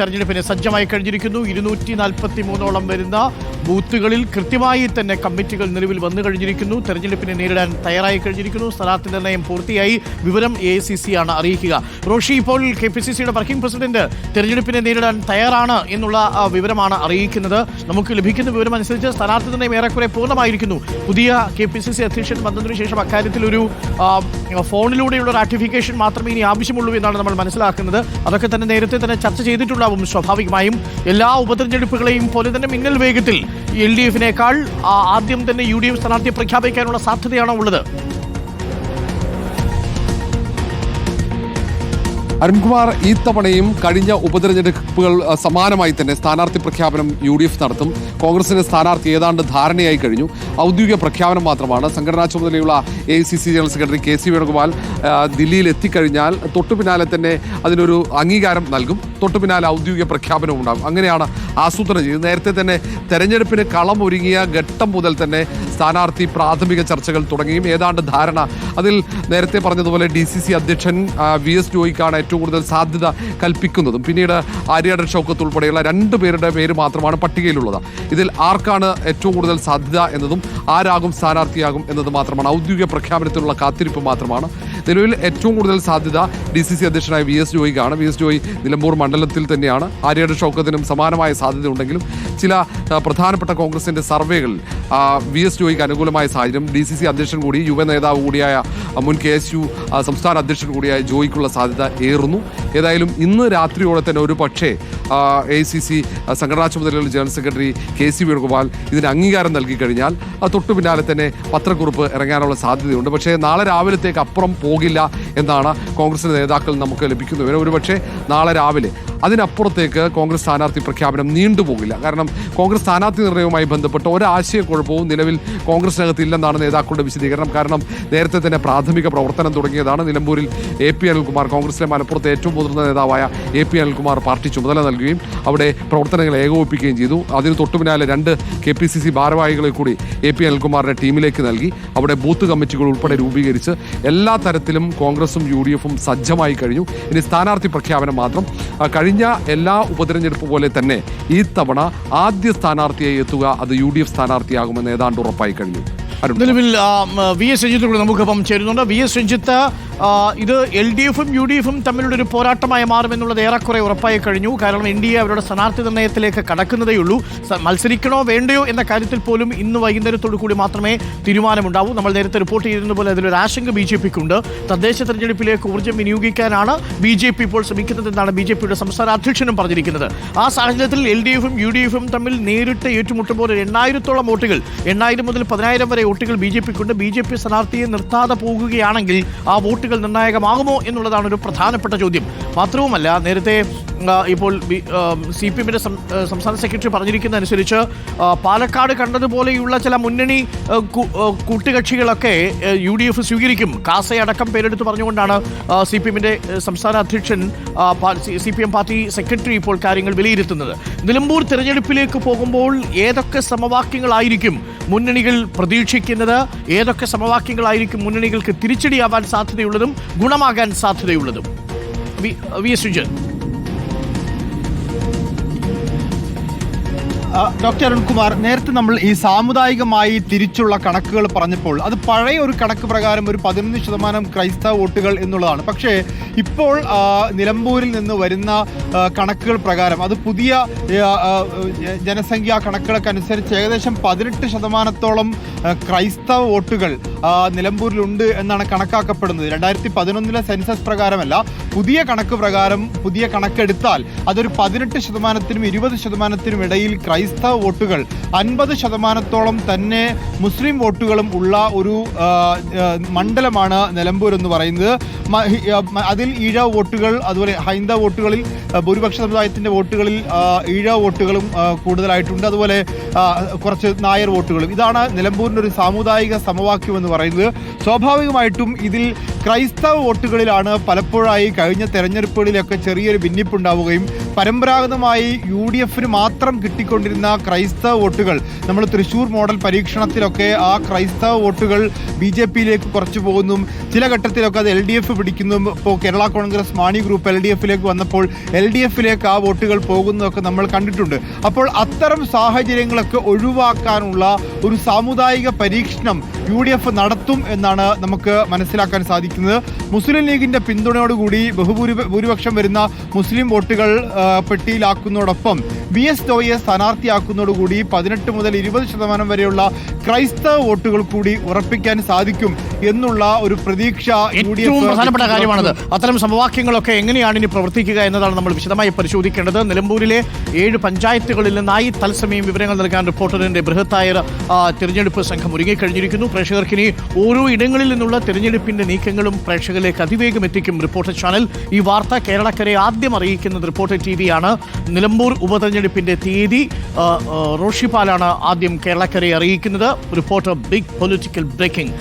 തെരഞ്ഞെടുപ്പിന് സജ്ജമായി കഴിഞ്ഞിരിക്കുന്നു. ഇരുന്നൂറ്റി നാൽപ്പത്തി മൂന്നോളം വരുന്ന ബൂത്തുകളിൽ കൃത്യമായി തന്നെ കമ്മിറ്റികൾ നിലവിൽ വന്നു കഴിഞ്ഞിരിക്കുന്നു. തെരഞ്ഞെടുപ്പിനെ നേരിടാൻ തയ്യാറായി കഴിഞ്ഞിരിക്കുന്നു. സ്ഥാനാർത്ഥി നിർണയം പൂർത്തിയായി. വിവരം എ ആണ് അറിയിക്കുക. റോഷി ഇപ്പോൾ കെ പി സി സിയുടെ വർക്കിംഗ് പ്രസിഡന്റ് തെരഞ്ഞെടുപ്പിനെ നേരിടാൻ തയ്യാറാണ് എന്നുള്ള വിവരമാണ് അറിയിക്കുന്നത്. നമുക്ക് ലഭിക്കുന്ന വിവരം അനുസരിച്ച് സ്ഥാനാർത്ഥി നിർണയം ഏറെക്കുറെ പൂർണമായിരിക്കുന്നു. പുതിയ കെ പി സി സി അധ്യക്ഷൻ വന്നതിനു ശേഷം അക്കാര്യത്തിൽ ഒരു ഫോണിലൂടെയുള്ള റാറ്റിഫിക്കേഷൻ മാത്രമേ ഇനി ആവശ്യമുള്ളൂ എന്നാണ് നമ്മൾ മനസ്സിലാക്കുന്നത്. അതൊക്കെ തന്നെ നേരത്തെ തന്നെ ചർച്ച ചെയ്തിട്ടുണ്ടാവും സ്വാഭാവികമായും എല്ലാ ഉപതെരഞ്ഞെടുപ്പുകളെയും പോലെ തന്നെ മിന്നൽ വേഗത്തിൽ എൽ ഡി എഫിനേക്കാൾ ആദ്യം തന്നെ യു ഡി എഫ് സ്ഥാനാർത്ഥിയെ പ്രഖ്യാപിക്കാനുള്ള സാധ്യതയാണോ ഉള്ളത് അരുൺകുമാർ ഈ തവണയും കഴിഞ്ഞ ഉപതെരഞ്ഞെടുപ്പുകൾ സമാനമായി തന്നെ സ്ഥാനാർത്ഥി പ്രഖ്യാപനം യു ഡി എഫ് നടത്തും. കോൺഗ്രസിന്റെ സ്ഥാനാർത്ഥി ഏതാണ്ട് ധാരണയായി കഴിഞ്ഞു. ഔദ്യോഗിക പ്രഖ്യാപനം മാത്രമാണ്. സംഘടനാ ചുമതലയുള്ള A C C general secretary K C Venugopal ദില്ലിയിൽ എത്തിക്കഴിഞ്ഞാൽ തൊട്ടു പിന്നാലെ തന്നെ അതിനൊരു അംഗീകാരം നൽകും. തൊട്ടു പിന്നാലെ ഔദ്യോഗിക പ്രഖ്യാപനവും ഉണ്ടാകും. അങ്ങനെയാണ് ആസൂത്രണം ചെയ്തത്. നേരത്തെ തന്നെ തെരഞ്ഞെടുപ്പിന് കളം ഒരുങ്ങിയ ഘട്ടം മുതൽ തന്നെ സ്ഥാനാർത്ഥി പ്രാഥമിക ചർച്ചകൾ തുടങ്ങിയും ഏതാണ്ട് ധാരണ. അതിൽ നേരത്തെ പറഞ്ഞതുപോലെ ഡി സി സി അധ്യക്ഷൻ വി എസ് ജോയിക്കാണ് ഏറ്റവും കൂടുതൽ സാധ്യത കൽപ്പിക്കുന്നതും. പിന്നീട് ആര്യാടൻ ഷൗക്കത്ത് ഉൾപ്പെടെയുള്ള രണ്ട് പേരുടെ പേര് മാത്രമാണ് പട്ടികയിലുള്ളത്. ഇതിൽ ആർക്കാണ് ഏറ്റവും കൂടുതൽ സാധ്യത എന്നതും ആരാകും സ്ഥാനാർത്ഥിയാകും എന്നത് മാത്രമാണ്. ഔദ്യോഗിക പ്രഖ്യാപനത്തിനുള്ള കാത്തിരിപ്പ് മാത്രമാണ് നിലവിൽ ഏറ്റവും കൂടുതൽ സാധ്യത ഡി സി സി അധ്യക്ഷനായ വി എസ് ജോയിക്കാണ്. വി എസ് ജോയി നിലമ്പൂർ മണ്ഡലത്തിൽ തന്നെയാണ്. ആര്യയുടെ ഷൗക്കത്തിനും സമാനമായ സാധ്യതയുണ്ടെങ്കിലും ചില പ്രധാനപ്പെട്ട കോൺഗ്രസിന്റെ സർവേകളിൽ വി എസ് ജോയിക്ക് അനുകൂലമായ സാഹചര്യം ഡി സി സി അധ്യക്ഷൻ കൂടി യുവ നേതാവ് കൂടിയായ മുൻ കെ എസ് യു സംസ്ഥാന അധ്യക്ഷൻ കൂടിയായ ജോയിക്കുള്ള സാധ്യത ഏറുന്നു. ഏതായാലും ഇന്ന് രാത്രിയോടെ തന്നെ ഒരു പക്ഷേ എ സി സി സംഘടനാ ചുമതലയുള്ള general secretary K C Venugopal ഇതിന് അംഗീകാരം നൽകി കഴിഞ്ഞാൽ തൊട്ടു പിന്നാലെ തന്നെ പത്രക്കുറിപ്പ് ഇറങ്ങാനുള്ള സാധ്യതയുണ്ട്. പക്ഷേ നാളെ രാവിലത്തേക്ക് അപ്പുറം പോകില്ല എന്നാണ് കോൺഗ്രസിന്റെ നേതാക്കൾ നമുക്ക് ലഭിക്കുന്ന വിവരം ഒരുപക്ഷെ നാളെ രാവിലെ അതിനപ്പുറത്തേക്ക് കോൺഗ്രസ് സ്ഥാനാർത്ഥി പ്രഖ്യാപനം നീണ്ടുപോകില്ല. കാരണം കോൺഗ്രസ് സ്ഥാനാർത്ഥി നിർണയവുമായി ബന്ധപ്പെട്ട ഒരാശയക്കുഴപ്പവും നിലവിൽ കോൺഗ്രസ് കോൺഗ്രസിനകത്ത് ഇല്ലെന്നാണ് നേതാക്കളുടെ വിശദീകരണം. കാരണം നേരത്തെ തന്നെ പ്രാഥമിക പ്രവർത്തനം തുടങ്ങിയതാണ്. നിലമ്പൂരിൽ എ പി അനിൽകുമാർ കോൺഗ്രസിലെ മലപ്പുറത്തെ ഏറ്റവും മുതിർന്ന നേതാവായ എ പി അനിൽകുമാർ പാർട്ടി ചുമതല നൽകുകയും അവിടെ പ്രവർത്തനങ്ങൾ ഏകോപിപ്പിക്കുകയും ചെയ്തു. അതിന് തൊട്ടുപിന്നാലെ രണ്ട് കെ പി സി സി ഭാരവാഹികളെ കൂടി എ പി അനിൽകുമാറിന്റെ ടീമിലേക്ക് നൽകി. അവിടെ ബൂത്ത് കമ്മിറ്റികൾ ഉൾപ്പെടെ രൂപീകരിച്ച് എല്ലാ തരത്തിലും കോൺഗ്രസും യു ഡി എഫും സജ്ജമായി കഴിഞ്ഞു. ഇനി സ്ഥാനാർത്ഥി പ്രഖ്യാപനം മാത്രം കഴിഞ്ഞ എല്ലാ ഉപതെരഞ്ഞെടുപ്പ് പോലെ തന്നെ ഈ തവണ ആദ്യ സ്ഥാനാർത്ഥിയായി എത്തുക അത് യു ഡി എഫ് സ്ഥാനാർത്ഥിയാകുമെന്ന് ഏതാണ്ട് ഉറപ്പായി കഴിഞ്ഞു. നിലവിൽ വി എസ് രഞ്ജിത്ത് കൂടി നമുക്കൊപ്പം ചേരുന്നുണ്ട്. വി എസ് രഞ്ജിത്ത് ഇത് എൽ ഡി എഫും യു ഡി എഫും തമ്മിലുള്ള ഒരു പോരാട്ടമായി മാറുമെന്നുള്ളത് ഏറെക്കുറെ ഉറപ്പായി കഴിഞ്ഞു. കാരണം എൻ ഡി എ അവരുടെ സ്ഥാനാർത്ഥി നിർണയത്തിലേക്ക് കടക്കുന്നതേയുള്ളൂ. മത്സരിക്കണോ വേണ്ടയോ എന്ന കാര്യത്തിൽ പോലും ഇന്ന് വൈകുന്നേരത്തോടു കൂടി മാത്രമേ തീരുമാനമുണ്ടാവൂ. നമ്മൾ നേരത്തെ റിപ്പോർട്ട് ചെയ്തിരുന്ന പോലെ അതിലൊരു ആശങ്ക ബി ജെ പിക്കുണ്ട്. തദ്ദേശ തെരഞ്ഞെടുപ്പിലേക്ക് ഊർജം വിനിയോഗിക്കാനാണ് ബി ജെ പി ഇപ്പോൾ ശ്രമിക്കുന്നതെന്നാണ് ബി ജെ പിയുടെ സംസ്ഥാന അധ്യക്ഷനും പറഞ്ഞിരിക്കുന്നത്. ആ സാഹചര്യത്തിൽ എൽ ഡി എഫും യു ഡി എഫും തമ്മിൽ നേരിട്ട് ഏറ്റുമുട്ടുമ്പോൾ എണ്ണായിരത്തോളം വോട്ടുകൾ എണ്ണായിരം മുതൽ പതിനായിരം വരെ വോട്ടുകൾ ബി ജെ പിക്കുണ്ട്. ബി ജെ പി സ്ഥാനാർത്ഥിയെ നിർത്താതെ പോകുകയാണെങ്കിൽ ആ വോട്ടുകൾ നിർണായകമാകുമോ എന്നുള്ളതാണ് ഒരു പ്രധാനപ്പെട്ട ചോദ്യം. മാത്രവുമല്ല നേരത്തെ ഇപ്പോൾ സി പി എമ്മിന്റെ സംസ്ഥാന സെക്രട്ടറി പറഞ്ഞിരിക്കുന്നതനുസരിച്ച് പാലക്കാട് കണ്ടതുപോലെയുള്ള ചില മുന്നണി കൂട്ടുകക്ഷികളൊക്കെ യു ഡി എഫ് സ്വീകരിക്കും കാസയടക്കം പേരെടുത്ത് പറഞ്ഞുകൊണ്ടാണ് സി പി എമ്മിന്റെ സംസ്ഥാന അധ്യക്ഷൻ C P M party secretary ഇപ്പോൾ കാര്യങ്ങൾ വിലയിരുത്തുന്നത്. നിലമ്പൂർ തിരഞ്ഞെടുപ്പിലേക്ക് പോകുമ്പോൾ ഏതൊക്കെ സമവാക്യങ്ങളായിരിക്കും? മുന്നണികൾ പ്രതീക്ഷിക്കുന്നത്? ഏതൊക്കെ സമവാക്യങ്ങളായിരിക്കും മുന്നണികൾക്ക് തിരിച്ചടിയാവാൻ സാധ്യതയുള്ളതും ഗുണമാകാൻ സാധ്യതയുള്ളതും? V S Sujan. Doctor Arunkumar നേരത്തെ നമ്മൾ ഈ സാമുദായികമായി തിരിച്ചുള്ള കണക്കുകൾ പറഞ്ഞപ്പോൾ അത് പഴയ ഒരു കണക്ക് പ്രകാരം ഒരു പതിനൊന്ന് ശതമാനം ക്രൈസ്തവ വോട്ടുകൾ എന്നുള്ളതാണ്. പക്ഷേ ഇപ്പോൾ നിലമ്പൂരിൽ നിന്ന് വരുന്ന കണക്കുകൾ പ്രകാരം അത് പുതിയ ജനസംഖ്യാ കണക്കുകളൊക്കെ അനുസരിച്ച് ഏകദേശം പതിനെട്ട് ശതമാനത്തോളം ക്രൈസ്തവ വോട്ടുകൾ നിലമ്പൂരിലുണ്ട് എന്നാണ് കണക്കാക്കപ്പെടുന്നത്. രണ്ടായിരത്തി പതിനൊന്നിലെ സെൻസസ് പ്രകാരമല്ല. പുതിയ കണക്ക് പ്രകാരം പുതിയ കണക്കെടുത്താൽ അതൊരു പതിനെട്ട് ശതമാനത്തിനും ഇരുപത് ശതമാനത്തിനും ഇടയിൽ ക്രൈസ്തവ വോട്ടുകൾ. അൻപത് ശതമാനത്തോളം തന്നെ മുസ്ലിം വോട്ടുകളും ഉള്ള ഒരു മണ്ഡലമാണ് നിലമ്പൂർ എന്ന് പറയുന്നത്. അതിൽ ഈഴവ വോട്ടുകൾ അതുപോലെ ഹൈന്ദവ വോട്ടുകളിൽ ഭൂരിപക്ഷ സമുദായത്തിന്റെ വോട്ടുകളിൽ ഈഴ വോട്ടുകളും കൂടുതലായിട്ടുണ്ട്. അതുപോലെ കുറച്ച് നായർ വോട്ടുകളും. ഇതാണ് നിലമ്പൂരിന്റെ ഒരു സാമുദായിക സമവാക്യം എന്ന് പറയുന്നത്. സ്വാഭാവികമായിട്ടും ഇതിൽ ക്രൈസ്തവ വോട്ടുകളിലാണ് പലപ്പോഴായി കഴിഞ്ഞ തെരഞ്ഞെടുപ്പുകളിലൊക്കെ ചെറിയൊരു ഭിന്നിപ്പുണ്ടാവുകയും പരമ്പരാഗതമായി യു ഡി എഫിന് മാത്രം കിട്ടിക്കൊണ്ടിരുന്ന ക്രൈസ്തവ വോട്ടുകൾ നമ്മൾ തൃശൂർ മോഡൽ പരീക്ഷണത്തിലൊക്കെ ആ ക്രൈസ്തവ വോട്ടുകൾ ബി ജെ പിയിലേക്ക് കുറച്ചു പോകുന്നു ചില ഘട്ടത്തിലൊക്കെ അത് എൽ ഡി എഫ് പിടിക്കുന്നു ഇപ്പോൾ Kerala Congress Mani group L D എഫിലേക്ക് വന്നപ്പോൾ എൽ ഡി എഫിലേക്ക് ആ വോട്ടുകൾ പോകുന്നതൊക്കെ നമ്മൾ കണ്ടിട്ടുണ്ട്. അപ്പോൾ അത്തരം സാഹചര്യങ്ങളൊക്കെ ഒഴിവാക്കാനുള്ള ഒരു സാമുദായിക പരീക്ഷണം യു ഡി എഫ് നടത്തും എന്നാണ് നമുക്ക് മനസ്സിലാക്കാൻ സാധിക്കുന്നത് മുസ്ലിം ലീഗിന്റെ പിന്തുണയോടുകൂടി ബഹുഭൂരി ഭൂരിപക്ഷം വരുന്ന മുസ്ലിം വോട്ടുകൾ പെട്ടിയിലാക്കുന്നതോടൊപ്പം വി എസ് ഡോയെ സ്ഥാനാർത്ഥിയാക്കുന്നതോടുകൂടി പതിനെട്ട് മുതൽ ഇരുപത് ശതമാനം വരെയുള്ള ക്രൈസ്തവ വോട്ടുകൾ കൂടി ഉറപ്പിക്കാൻ സാധിക്കും എന്നുള്ള ഒരു പ്രതീക്ഷ ഏറ്റവും പ്രധാനപ്പെട്ട കാര്യമാണത്. അത്തരം സമവാക്യങ്ങളൊക്കെ എങ്ങനെയാണ് ഇനി പ്രവർത്തിക്കുക എന്നതാണ് നമ്മൾ വിശദമായി പരിശോധിക്കേണ്ടത്. നിലമ്പൂരിലെ ഏഴ് പഞ്ചായത്തുകളിൽ നിന്നായി തത്സമയം വിവരങ്ങൾ നൽകാൻ റിപ്പോർട്ടറിന്റെ ബൃഹത്തായ തിരഞ്ഞെടുപ്പ് സംഘം ഒരുങ്ങിക്കഴിഞ്ഞിരിക്കുന്നു. പ്രേക്ഷകർക്ക് ഇനി ഓരോ ഇടങ്ങളിൽ നിന്നുള്ള തിരഞ്ഞെടുപ്പിന്റെ നീക്കങ്ങളും പ്രേക്ഷകരിലേക്ക് അതിവേഗം എത്തിക്കും റിപ്പോർട്ടർ ചാനൽ. ഈ വാർത്ത കേരളക്കരെ ആദ്യം അറിയിക്കുന്നത് റിപ്പോർട്ടർ ടി വിയാണ് നിലമ്പൂർ ഉപതെരഞ്ഞെടുപ്പിന്റെ തീയതി റോഷിപാലാണ് ആദ്യം കേരളക്കരെ അറിയിക്കുന്നത്. Reporter big political breaking.